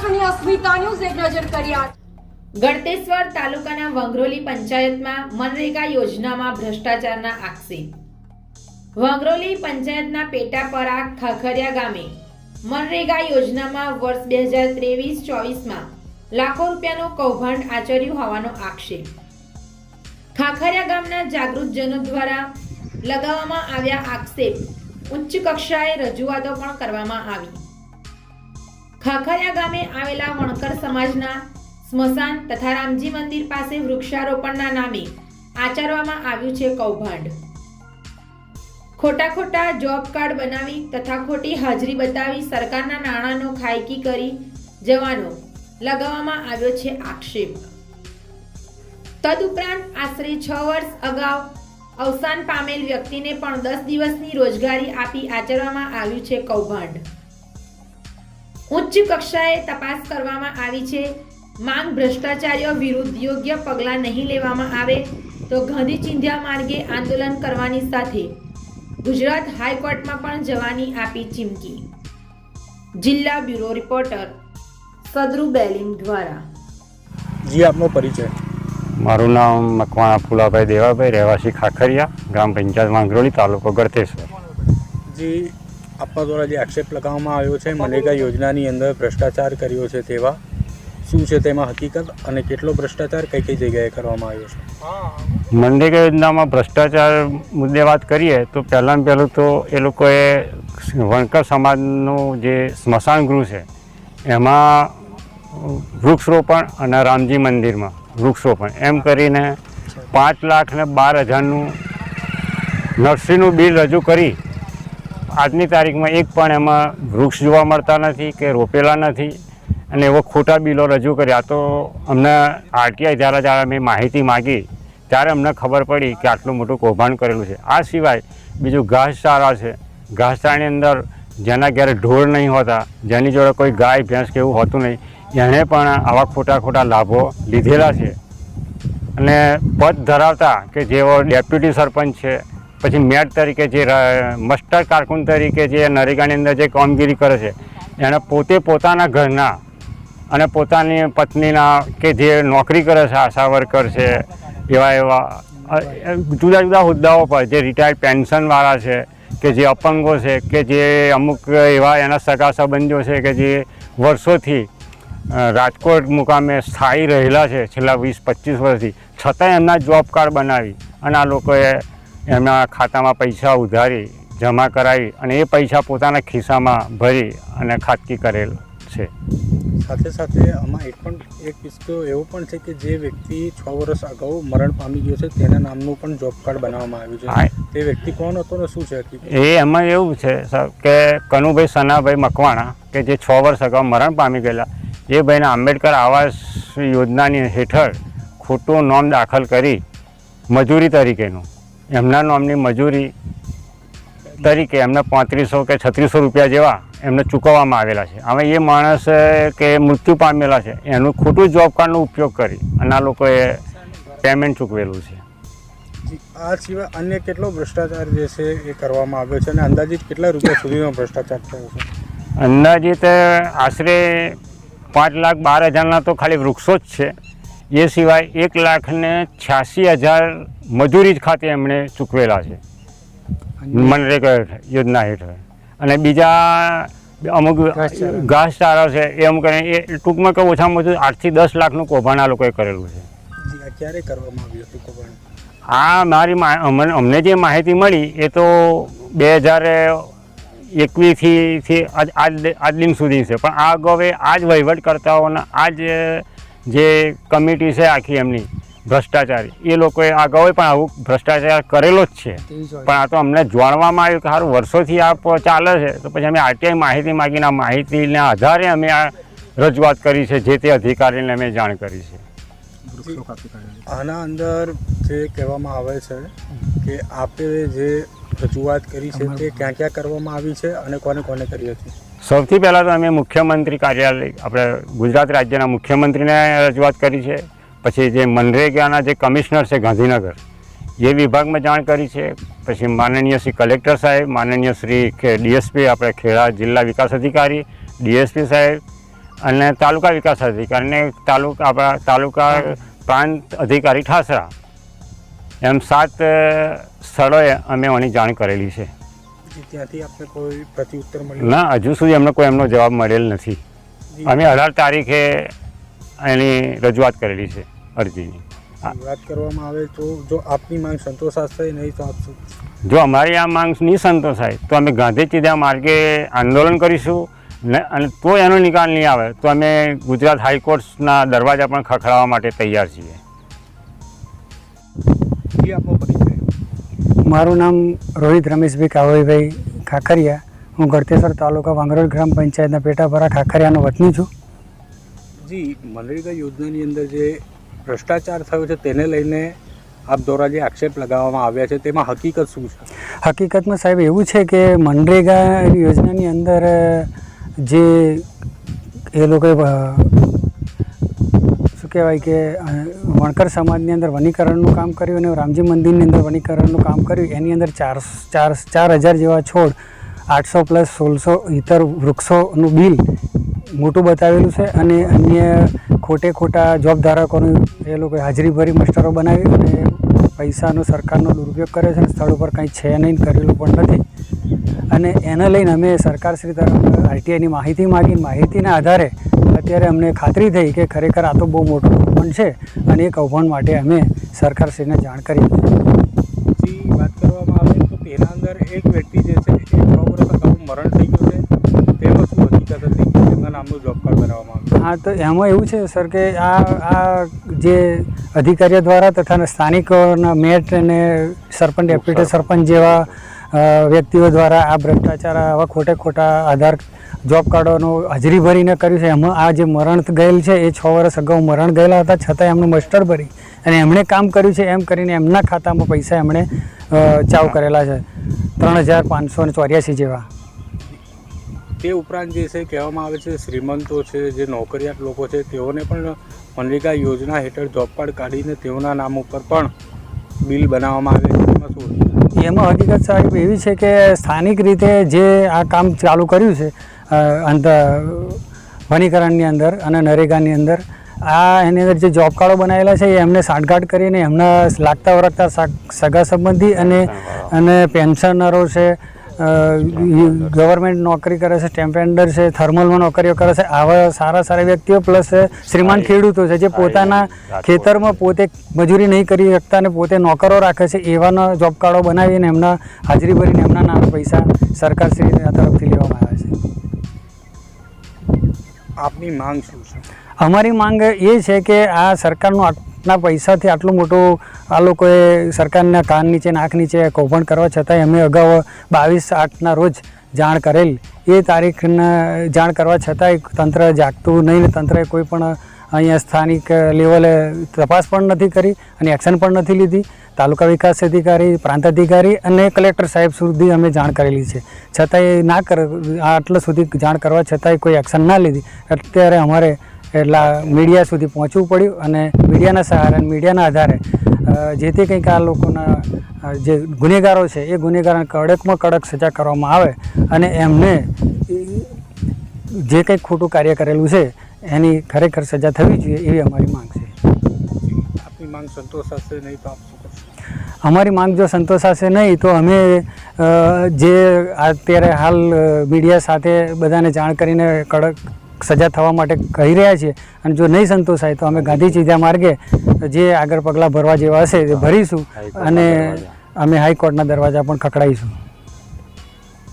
સૌરાષ્ટ્રની અસ્મિતા એક નજર કર્યા ગળતેશ્વર તાલુકાના વંગરોલી પંચાયતમાં મનરેગા યોજનામાં ભ્રષ્ટાચારના આક્ષેપ. વંગરોલી પંચાયતના પેટાપરા ખાખરિયા ગામે મનરેગા યોજનામાં વર્ષ બે હજાર ત્રેવીસ ચોવીસમાં લાખો રૂપિયાનું કૌભાંડ આચર્યું હોવાનો આક્ષેપ. ખાખરિયા ગામના જાગૃતજનો દ્વારા લગાવવામાં આવ્યા આક્ષેપ ઉચ્ચ કક્ષાએ રજૂઆતો પણ કરવામાં આવી. ખાખરિયા ગામે આવેલા વણકર સમાજના સ્મશાન તથા રામજી મંદિર પાસે વૃક્ષારોપણના નામે આચરવામાં આવ્યું છે કૌભાંડ. ખોટા ખોટા જોબ કાર્ડ બનાવી તથા ખોટી હાજરી બતાવી સરકારના નાણાંનો ખાયકી કરી જવાનો લગાવવામાં આવ્યો છે આક્ષેપ. તદુપરાંત આશરે છ વર્ષ અગાઉ અવસાન પામેલ વ્યક્તિને પણ દસ દિવસની રોજગારી આપી આચરવામાં આવ્યું છે કૌભાંડ. ઉચ્ચ કક્ષાએ તપાસ કરવામાં આવી છે. માંગ ભ્રષ્ટાચારીઓ વિરુદ્ધ યોગ્ય પગલાં નહીં લેવામાં આવે તો ગાંધી ચિંધ્યા માર્ગે આંદોલન કરવાની સાથે ગુજરાત હાઈકોર્ટમાં પણ જવાની આપી ચીમકી. જિલ્લા બ્યુરો રિપોર્ટર સદરુ બેલીમ દ્વારા. જી આપનો પરિચય. મારું નામ મકવાણા ફુલાભાઈ દેવાભાઈ રહેવાસી ખાખરિયા ગ્રામ પંચાયત માંગરોળી તાલુકો ગળતેશ્વર. જી આપવા દ્વારા જે આક્ષેપ લગાવવામાં આવ્યો છે મનરેગા યોજનાની અંદર ભ્રષ્ટાચાર કર્યો છે તેવા, શું છે તેમાં હકીકત અને કેટલો ભ્રષ્ટાચાર કઈ કઈ જગ્યાએ કરવામાં આવ્યો છે? મનરેગા યોજનામાં ભ્રષ્ટાચાર મુદ્દે વાત કરીએ તો પહેલાં પહેલું તો એ લોકોએ વણકર સમાજનું જે સ્મશાન ગૃહ છે, એમાં વૃક્ષરોપણ અને રામજી મંદિરમાં વૃક્ષરોપણ. એમ કરીને પાંચ લાખ ને બાર હજારનું નર્સરીનું બિલ રજૂ કરી આજની તારીખમાં એક પણ એમાં વૃક્ષ જોવા મળતા નથી કે રોપેલા નથી. અને એવો ખોટા બિલો રજૂ કર્યા. તો અમને આરટીઆઈ જ્યારે જ્યારે મેં માહિતી માગી, ત્યારે અમને ખબર પડી કે આટલું મોટું કૌભાંડ કરેલું છે. આ સિવાય બીજું ઘાસચારા છે. ઘાસચારાની અંદર જેના ઘરે ઢોર નહીં હોતા, જેની જોડે કોઈ ગાય, ભેંસ કે એવું હોતું નહીં, એણે પણ આવા ખોટા ખોટા લાભો લીધેલા છે. અને પદ ધરાવતા કે જેઓ ડેપ્યુટી સરપંચ છે પછી મેટ તરીકે જે મસ્ટર કારકુન તરીકે જે નરેગાની અંદર જે કામગીરી કરે છે, એણે પોતે પોતાના ઘરના અને પોતાની પત્નીના કે જે નોકરી કરે છે આશા વર્કર છે, એવા એવા જુદા જુદા હોદ્દાઓ પર જે રિટાયર્ડ પેન્શનવાળા છે, કે જે અપંગો છે, કે જે અમુક એવા એના સગા સંબંધીઓ છે, કે જે વર્ષોથી રાજકોટ મુકામે સ્થાયી રહેલા છે, છેલ્લા વીસ પચીસ વર્ષથી, છતાંય એમના જોબ કાર્ડ બનાવી અને આ લોકોએ એમના ખાતામાં પૈસા ઉધારી જમા કરાવી અને એ પૈસા પોતાના ખિસ્સામાં ભરી અને ખાતકી કરેલ છે. સાથે સાથે આમાં એક પણ એક કિસ્સો એવો પણ છે કે જે વ્યક્તિ છ વર્ષ અગાઉ મરણ પામી ગયો છે તેના નામનું પણ જોબ કાર્ડ બનાવવામાં આવ્યું છે. તે વ્યક્તિ કોણ હતો ને શું છે એ એમાં એવું છે સર કે કનુભાઈ સનાભાઈ મકવાણા કે જે છ વર્ષ અગાઉ મરણ પામી ગયેલા એ ભાઈને આંબેડકર આવાસ યોજનાની હેઠળ ખોટું નોમ દાખલ કરી મજૂરી તરીકેનું એમના નામની મજૂરી તરીકે એમને પાંત્રીસો કે છત્રીસો રૂપિયા જેવા એમને ચૂકવવામાં આવેલા છે. હવે એ માણસ કે મૃત્યુ પામેલા છે એનું ખોટું જોબ કાર્ડનો ઉપયોગ કરી અને આ લોકોએ પેમેન્ટ ચૂકવેલું છે. આ સિવાય અન્ય કેટલો ભ્રષ્ટાચાર જે છે એ કરવામાં આવ્યો છે અને અંદાજિત કેટલા રૂપિયા સુધીનો ભ્રષ્ટાચાર થયો છે? અંદાજિત આશરે પાંચ લાખ બાર હજારના તો ખાલી વૃક્ષો જ છે. એ સિવાય એક લાખને છ્યાસી હજાર મજૂરી જ ખાતે એમણે ચૂકવેલા છે. મનરેગા યોજના હેઠળ. અને બીજા અમુક ઘાસચારા. છે એ અમુક એ ટૂંકમાં કે ઓછામાં ઓછું આઠથી દસ લાખનું કૌભાંડ આ લોકોએ કરેલું છે. ક્યારે કરવામાં આવ્યું હતું કૌભાંડ? આ મારી અમને જે માહિતી મળી એ તો બે હજાર એકવીસથી આજ આજ આજ દિન સુધી છે. પણ આ અગાઉ આ જ વહીવટકર્તાઓના આ જ જે કમિટી છે આખી એમની ભ્રષ્ટાચારી. એ લોકોએ અગાઉ પણ આવું ભ્રષ્ટાચાર કરેલો જ છે. પણ આ તો અમને જાણવામાં આવ્યું કે સારું વર્ષોથી આ ચાલે છે તો પછી અમે આરટીઆઈ માહિતી માગીને આ માહિતીના આધારે અમે આ રજૂઆત કરી છે જે તે અધિકારીને અમે જાણ કરી છે. આના અંદર જે કહેવામાં આવે છે કે આપે જે રજૂઆત કરી છે તે ક્યાં ક્યાં કરવામાં આવી છે અને કોને કોને કરી હતી? સૌથી પહેલાં તો અમે મુખ્યમંત્રી કાર્યાલય આપણે ગુજરાત રાજ્યના મુખ્યમંત્રીને રજૂઆત કરી છે. પછી જે મનરેગાના જે કમિશનર છે ગાંધીનગર એ વિભાગમાં જાણ કરી છે. પછી માનનીય શ્રી કલેક્ટર સાહેબ માનનીય શ્રી ડીએસપી આપણે ખેડા જિલ્લા વિકાસ અધિકારી ડીએસપી સાહેબ અને તાલુકા વિકાસ અધિકારી અને તાલુકા આપણા તાલુકા પ્રાંત અધિકારી ઠાસરા. એમ સાત સ્થળોએ અમે એની જાણ કરેલી છે. ત્યાંથી આપણે કોઈ પ્રત્યુત્તર ના હજુ સુધી અમને કોઈ એમનો જવાબ મળેલ નથી. અમે અઢાર તારીખે એની રજૂઆત કરેલી છે અરજીની. વાત કરવામાં આવે તો જો આપની માંગ સંતોષાશે નહીં તો આપશું. જો અમારી આ માંગ નહીં સંતોષાય તો અમે ગાંધી ચીધા માર્ગે આંદોલન કરીશું ને અને તો એનો નિકાલ નહીં આવે તો અમે ગુજરાત હાઈકોર્ટના દરવાજા પણ ખખડાવવા માટે તૈયાર છીએ. મારું નામ રોહિત રમેશભાઈ કાવળીભાઈ ખાખરિયા. હું ગળતેશ્વર તાલુકા વાંગરોળ ગ્રામ પંચાયતના પેટાપરા ખાખરિયાનો વતની છું. જી, મનરેગા યોજનાની અંદર જે ભ્રષ્ટાચાર થયો છે તેને લઈને આપ દ્વારા જે આક્ષેપ લગાવવામાં આવ્યા છે. તેમાં હકીકત શું છે? હકીકતમાં સાહેબ એવું છે કે મનરેગા યોજનાની અંદર જે એ લોકોએ શું કહેવાય કે વણકર સમાજની અંદર વનીકરણનું કામ કર્યું અને રામજી મંદિરની અંદર વનીકરણનું કામ કર્યું. એની અંદર ચાર ચાર ચાર હજાર જેવા છોડ, આઠસો પ્લસ સોળસો ઇતર વૃક્ષોનું બિલ મોટું બતાવેલું છે અને અન્ય ખોટે ખોટા જોબ ધારકોનું એ લોકોએ હાજરી ભરી મસ્ટરો બનાવી અને પૈસાનો સરકારનો દુરુપયોગ કરે છે અને સ્થળ ઉપર કંઈ છે નહીં કરેલું પણ નથી. અને એને લઈને અમે સરકારશ્રી તરફ આરટીઆઈની માહિતી માગી. માહિતીના આધારે અત્યારે અમને ખાતરી થઈ કે ખરેખર આ તો બહુ મોટું કૌભાંડ છે અને એ કૌભાંડ માટે અમે સરકારશ્રીને જાણ કરી વાત કરવામાં આવે તો તેના અંદર એક વ્યક્તિ જે છે, એ મરણ થઈ ગયું હતી નામનું જોબ કાર્ડ બનાવવામાં આવ્યું હા તો એમાં એવું છે સર કે આ આ જે અધિકારીઓ દ્વારા તથા સ્થાનિકોના મેટ અને સરપંચ ડેપ્યુટી સરપંચ જેવા વ્યક્તિઓ દ્વારા આ ભ્રષ્ટાચાર આવા ખોટે ખોટા આધાર જોબ કાર્ડોનું હાજરી ભરીને કર્યું છે. એમાં આ જે મરણ ગયેલ છે એ છ વર્ષ અગાઉ મરણ ગયેલા હતા છતાં એમનું મસ્ટર ભરી અને એમણે કામ કર્યું છે એમ કરીને એમના ખાતામાં પૈસા એમણે ચાવ કરેલા છે. ત્રણ હજાર પાંચસો ને ચોર્યાસી જેવા. તે ઉપરાંત જે છે કહેવામાં આવે છે શ્રીમંતો છે જે નોકરિયાત લોકો છે તેઓને પણ મનરેગા યોજના હેઠળ જોબ કાર્ડ કાઢીને તેઓના નામ ઉપર પણ બિલ બનાવવામાં આવે છે. શું એમાં હકીકત સાહેબ એવી છે કે સ્થાનિક રીતે જે આ કામ ચાલુ કર્યું છે અ, વનીકરણની અંદર અને નરેગાની અંદર આ એની અંદર જે જોબ કાર્ડો બનાવેલા છે એ એમને સાંઠગાંઠ કરીને એમના લાગતા વળગતા સગા સંબંધી અને અને પેન્શનરો છે ગવર્મેન્ટ નોકરી કરે છે ટેમ્પેન્ડર છે થર્મલમાં નોકરીઓ કરે છે આવા સારા સારા વ્યક્તિઓ પ્લસ શ્રીમાન ખેડૂતો છે જે પોતાના ખેતરમાં પોતે મજૂરી નહીં કરી શકતા અને પોતે નોકરો રાખે છે એવાના જોબ કાર્ડો બનાવીને એમના હાજરી ભરીને એમના નામે પૈસા સરકારશ્રી તરફથી લેવામાં આવે છે. આપની માંગ શું છે? અમારી માંગ એ છે કે આ સરકારનું આટલા પૈસાથી આટલું મોટું આ લોકોએ સરકારના કાન નીચે, નાક નીચે કૌભાંડ કરવા છતાંય અમે અગાઉ બાવીસ આઠના રોજ જાણ કરેલ. એ તારીખના જાણ કરવા છતાંય તંત્ર જાગતું નહીં ને તંત્રએ કોઈ પણ અહીંયા સ્થાનિક લેવલે તપાસ પણ નથી કરી અને એક્શન પણ નથી લીધી. તાલુકા વિકાસ અધિકારી, પ્રાંત અધિકારી અને કલેક્ટર સાહેબ સુધી અમે જાણ કરેલી છે. છતાંય ના કર, આટલા સુધી જાણ કરવા છતાંય કોઈ એક્શન ના લીધી. અત્યારે અમારે એટલા મીડિયા સુધી પહોંચવું પડ્યું અને મીડિયાના સહારે મીડિયાના આધારે જે તે કંઈક આ લોકોના જે ગુનેગારો છે એ ગુનેગારોને કડકમાં કડક સજા કરવામાં આવે અને એમને જે કંઈક ખોટું કાર્ય કરેલું છે એની ખરેખર સજા થવી જોઈએ એવી અમારી માંગ છે. આપની માંગ સંતોષાશે નહીં તો આપ અમારી માંગ જો સંતોષાશે નહીં તો અમે જે અત્યારે હાલ મીડિયા સાથે બધાને જાણ કરીને કડક સજા થવા માટે કહી રહ્યા છીએ અને જો નહીં સંતોષાય તો અમે ગાંધી ચીધા માર્ગે જે આગળ પગલાં ભરવા જેવા હશે તે ભરીશું અને અમે હાઈકોર્ટના દરવાજા પણ ખખડાવીશું.